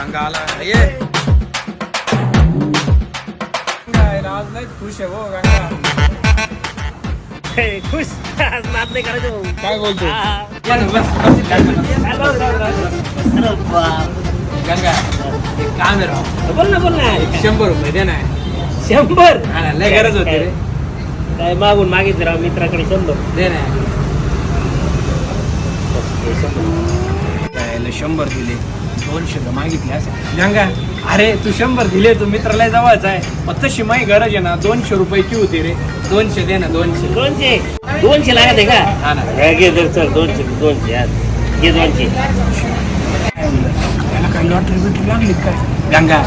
गंगा आला ये आज लय खुश आहे हो गंगा खुश. आज नाद नाही करायचं भाऊ. काय बोलतो. गंगा एक काम आहे राव. बोल ना बोल ना. शंभर रुपये दे ना. शंभर? हा लय गरज होती रे. काय मागून मागितलं राव मित्राकडे शंभर? दे ना. शंभर दिले. दोनशे तर मागितले असं गंगा अरे तू शंभर दिले तू मित्राला जवळच आहे. पण तशी माही गरज आहे ना दोनशे रुपयाची होती रे. दोनशे दे ना दोनशे. दोनशे? दोनशे लागत आहे का? हा ना. हा, घे जर चल दोनशे दोनशे आज घे दोनशे. त्याला काय लॉटरी बिटरी लागली काय? गंगा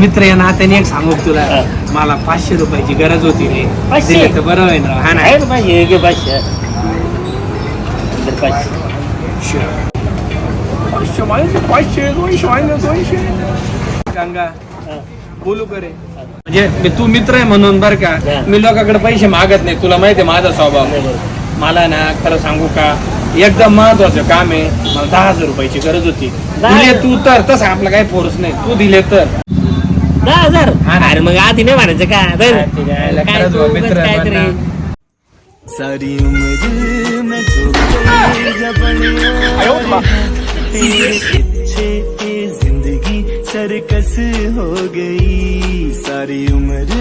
मित्र या नात्याने एक सांगू का तुला. हा. मला पाचशे रुपयाची गरज होती रे. पाचशे? दिले तर बरं होईल राव. हा ना. आहे ना पाचशे? घे पाचशे. इधर पाचशे. पाचशे माहिती पाचशे दोनशे माहिती दोनशे गंगा हा. बोलू करे म्हणजे मी- तू मित्र आहे म्हणून बर का. मी लोकांकडे पैसे मागत नाही तुला माहिती आहे माझा स्वभाव. मला ना खरं सांगू का एकदम महत्वाचं काम आहे मला दहा हजार रुपयाची गरज होती दिले? तू तर तसं आपला काही फोर्स नाही तू दिले तर दहा हजार हा ना. अरे मग आधी नाही म्हणायचं का. हा. सारी उम्र तेरे पीछे ये जिंदगी सरकस हो गई। सारी उम्र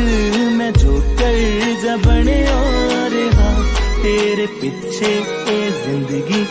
मैं जो जबड़े और हाँ तेरे पीछे ये जिंदगी